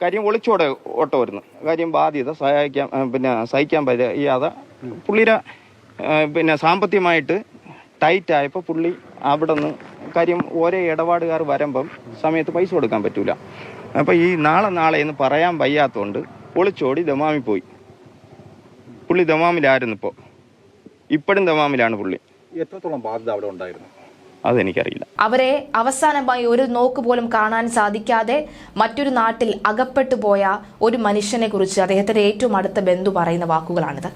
കാര്യം ഒളിച്ചോടെ ഓട്ടമായിരുന്നു കാര്യം ബാധ്യത സഹായിക്കാൻ പിന്നെ സഹിക്കാൻ പറ്റാതെ പുള്ളിയുടെ പിന്നെ സാമ്പത്തികമായിട്ട് ടൈറ്റ് ആയപ്പോൾ പുള്ളി അവിടെ നിന്ന് കാര്യം ഓരോ ഇടപാടുകാർ വരുമ്പം സമയത്ത് പൈസ കൊടുക്കാൻ പറ്റൂല. അപ്പോൾ ഈ നാളെ നാളെ എന്ന് പറയാൻ വയ്യാത്തതുകൊണ്ട് ഒളിച്ചോടി ദമാമി പോയി. പുള്ളി ദമാമിലായിരുന്നു ഇപ്പോൾ ഇപ്പോഴും ദമാമിലാണ് പുള്ളി. എത്രത്തോളം ബാധ്യത അവിടെ ഉണ്ടായിരുന്നു? അതെനിക്കറിയില്ല. അവരെ അവസാനമായി ഒരു നോക്ക് പോലും കാണാൻ സാധിക്കാതെ മറ്റൊരു നാട്ടിൽ അകപ്പെട്ടു പോയ ഒരു മനുഷ്യനെ കുറിച്ച് അദ്ദേഹത്തിന്റെ ഏറ്റവും അടുത്ത ബന്ധു പറയുന്ന വാക്കുകളാണിത്.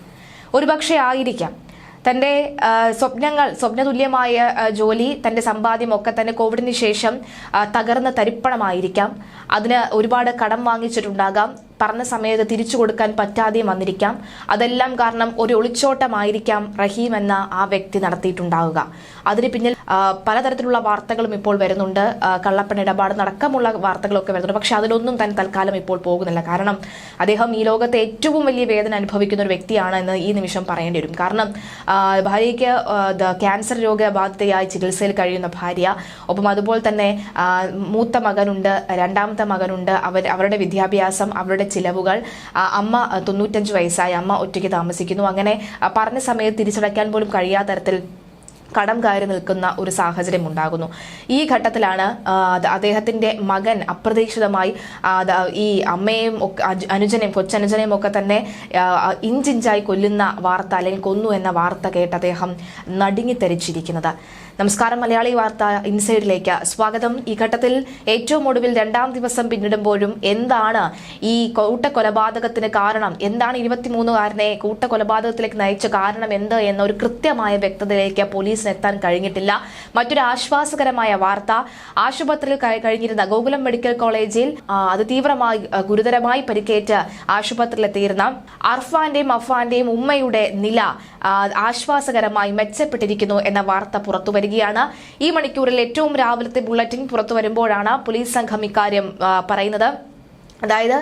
ഒരുപക്ഷെ ആയിരിക്കാം. തന്റെ സ്വപ്നങ്ങൾ സ്വപ്നതുല്യമായ ജോലി തന്റെ സമ്പാദ്യം ഒക്കെ തന്നെ കോവിഡിന് ശേഷം തകർന്ന തരിപ്പണമായിരിക്കാം. അതിന് ഒരുപാട് കടം വാങ്ങിച്ചിട്ടുണ്ടാകാം. പറഞ്ഞ സമയത്ത് തിരിച്ചു കൊടുക്കാൻ പറ്റാതെയും വന്നിരിക്കാം. അതെല്ലാം കാരണം ഒരു ഒളിച്ചോട്ടമായിരിക്കാം റഹീം എന്ന ആ വ്യക്തി നടത്തിയിട്ടുണ്ടാവുക. അതിന് പിന്നിൽ പലതരത്തിലുള്ള വാർത്തകളും ഇപ്പോൾ വരുന്നുണ്ട്. കള്ളപ്പണ ഇടപാട് നടക്കമുള്ള വാർത്തകളൊക്കെ വരുന്നുണ്ട്. പക്ഷെ അതിലൊന്നും തന്നെ തൽക്കാലം ഇപ്പോൾ പോകുന്നില്ല. കാരണം അദ്ദേഹം ഈ ലോകത്തെ ഏറ്റവും വലിയ വേദന അനുഭവിക്കുന്ന ഒരു വ്യക്തിയാണ് എന്ന് ഈ നിമിഷം പറയേണ്ടി വരും. കാരണം ഭാര്യയ്ക്ക് ക്യാൻസർ രോഗബാധിതയായി ചികിത്സയിൽ കഴിയുന്ന ഭാര്യ ഒപ്പം അതുപോലെ തന്നെ മൂത്ത മകനുണ്ട് രണ്ടാമത്തെ മകനുണ്ട് അവർ അവരുടെ വിദ്യാഭ്യാസം അവരുടെ ചിലവുകൾ. അമ്മ തൊണ്ണൂറ്റഞ്ച് വയസ്സായ അമ്മ ഒറ്റയ്ക്ക് താമസിക്കുന്നു. അങ്ങനെ പറഞ്ഞ സമയത്ത് തിരിച്ചടയ്ക്കാൻ പോലും കഴിയാത്ത തരത്തിൽ കടം കയറി നിൽക്കുന്ന ഒരു സാഹചര്യം ഉണ്ടാകുന്നു. ഈ ഘട്ടത്തിലാണ് അദ്ദേഹത്തിന്റെ മകൻ അപ്രതീക്ഷിതമായി ഈ അജ്- അനുജനെയും കൊച്ചനുജനെയും ഒക്കെ തന്നെ ഇഞ്ചിഞ്ചായി കൊല്ലുന്ന വാർത്ത അല്ലെങ്കിൽ കൊന്നു എന്ന വാർത്ത കേട്ട് അദ്ദേഹം നടുങ്ങിത്തെരിച്ചിരിക്കുന്നത് നമസ്കാരം മലയാളി വാർത്ത ഇൻസൈഡിലേക്ക് സ്വാഗതം. ഈ ഘട്ടത്തിൽ ഏറ്റവും ഒടുവിൽ രണ്ടാം ദിവസം പിന്നിടുമ്പോഴും എന്താണ് ഈ കൂട്ടക്കൊലപാതകത്തിന് കാരണം? എന്താണ് ഇരുപത്തിമൂന്നുകാരനെ കൂട്ടക്കൊലപാതകത്തിലേക്ക് നയിച്ച കാരണം എന്ത്? എന്ന ഒരു കൃത്യമായ വ്യക്തതയിലേക്ക് പോലീസിന് എത്താൻ കഴിഞ്ഞിട്ടില്ല. മറ്റൊരു ആശ്വാസകരമായ വാർത്ത ആശുപത്രിയിൽ കഴി- കഴിഞ്ഞിരുന്ന ഗോകുലം മെഡിക്കൽ കോളേജിൽ അത് അതിതീവ്രമായി ഗുരുതരമായി പരിക്കേറ്റ് ആശുപത്രിയിലെത്തിയിരുന്ന അർഫാന്റെയും അഫാന്റെയും ഉമ്മയുടെ നില ആശ്വാസകരമായി മെച്ചപ്പെട്ടിരിക്കുന്നു എന്ന വാർത്ത പുറത്തു വരികയാണ് ഈ മണിക്കൂറിൽ ഏറ്റവും രാവിലത്തെ ബുള്ളറ്റിൻ പുറത്തു വരുമ്പോഴാണ് പോലീസ് സംഘം ഇക്കാര്യം പറയുന്നത്. അതായത്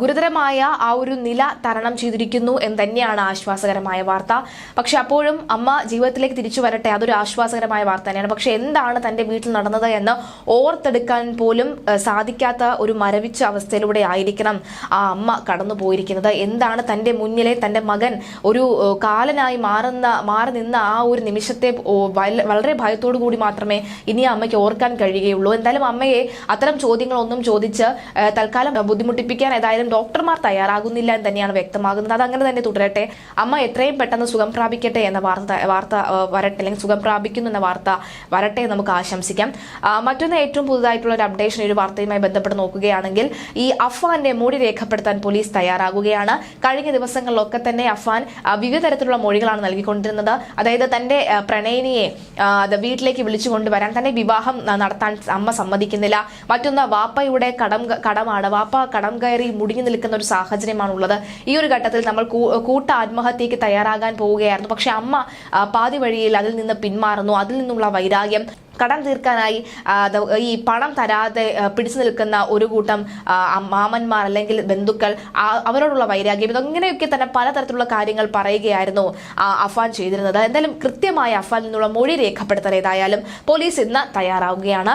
ഗുരുതരമായ ആ ഒരു നില തരണം ചെയ്തിരിക്കുന്നു എന്ന് തന്നെയാണ് ആശ്വാസകരമായ വാർത്ത. പക്ഷെ അപ്പോഴും അമ്മ ജീവിതത്തിലേക്ക് തിരിച്ചു വരട്ടെ അതൊരു ആശ്വാസകരമായ വാർത്ത തന്നെയാണ്. പക്ഷെ എന്താണ് തന്റെ വീട്ടിൽ നടന്നത് എന്ന് ഓർത്തെടുക്കാൻ പോലും സാധിക്കാത്ത ഒരു മരവിച്ച അവസ്ഥയിലൂടെ ആയിരിക്കണം ആ അമ്മ കടന്നു പോയിരിക്കുന്നത്. എന്താണ് തന്റെ മുന്നിലെ തന്റെ മകൻ ഒരു കാലനായി മാറുന്ന മാറി നിന്ന ആ ഒരു നിമിഷത്തെ വളരെ ഭയത്തോടു കൂടി മാത്രമേ ഇനി അമ്മയ്ക്ക് ഓർക്കാൻ കഴിയുകയുള്ളൂ. എന്തായാലും അമ്മയെ അത്തരം ചോദ്യങ്ങളൊന്നും ചോദിച്ച് തൽക്കാലം ബുദ്ധിമുട്ടിപ്പിക്കാൻ ഏതായാലും ഡോക്ടർമാർ തയ്യാറാകുന്നില്ല എന്ന് തന്നെയാണ് വ്യക്തമാകുന്നത്. അതങ്ങനെ തന്നെ തുടരട്ടെ. അമ്മ എത്രയും പെട്ടെന്ന് സുഖം പ്രാപിക്കട്ടെ എന്ന വാർത്ത വാർത്ത വരട്ടെ അല്ലെങ്കിൽ സുഖം പ്രാപിക്കുന്നു എന്ന വാർത്ത വരട്ടെ നമുക്ക് ആശംസിക്കാം. മറ്റൊന്ന് ഏറ്റവും പുതുതായിട്ടുള്ള ഒരു അപ്ഡേഷൻ ഒരു വാർത്തയുമായി ബന്ധപ്പെട്ട് നോക്കുകയാണെങ്കിൽ ഈ അഫ്വാന്റെ മൊഴി രേഖപ്പെടുത്താൻ പോലീസ് തയ്യാറാകുകയാണ്. കഴിഞ്ഞ ദിവസങ്ങളിലൊക്കെ തന്നെ അഫ്വാൻ വിവിധ തരത്തിലുള്ള മൊഴികളാണ് നൽകിക്കൊണ്ടിരുന്നത്. അതായത് തന്റെ പ്രണയിനിയെ വീട്ടിലേക്ക് വിളിച്ചു കൊണ്ടുവരാൻ തന്നെ വിവാഹം നടത്താൻ അമ്മ സമ്മതിക്കുന്നില്ല. മറ്റൊന്ന് വാപ്പയുടെ കടം കടമാണ്. വാപ്പ കടം കയറി മുടിഞ്ഞു നിൽക്കുന്ന ഒരു സാഹചര്യമാണുള്ളത്. ഈ ഒരു ഘട്ടത്തിൽ നമ്മൾ കൂട്ട ആത്മഹത്യക്ക് തയ്യാറാകാൻ പോവുകയായിരുന്നു. പക്ഷെ അമ്മ പാതി വഴിയിൽ അതിൽ നിന്ന് പിന്മാറുന്നു. അതിൽ നിന്നുള്ള വൈരാഗ്യം കടം തീർക്കാനായി ഈ പണം തരാതെ പിടിച്ചു നിൽക്കുന്ന ഒരു കൂട്ടം മാമന്മാർ അല്ലെങ്കിൽ ബന്ധുക്കൾ അവരോടുള്ള വൈരാഗ്യം ഇതങ്ങനെയൊക്കെ തന്നെ പലതരത്തിലുള്ള കാര്യങ്ങൾ പറയുകയായിരുന്നു അഫാൻ ചെയ്തിരുന്നത്. എന്തായാലും കൃത്യമായ അഫാൻ നിന്നുള്ള മൊഴി രേഖപ്പെടുത്തൽ ഏതായാലും പോലീസ് ഇന്ന് തയ്യാറാവുകയാണ്.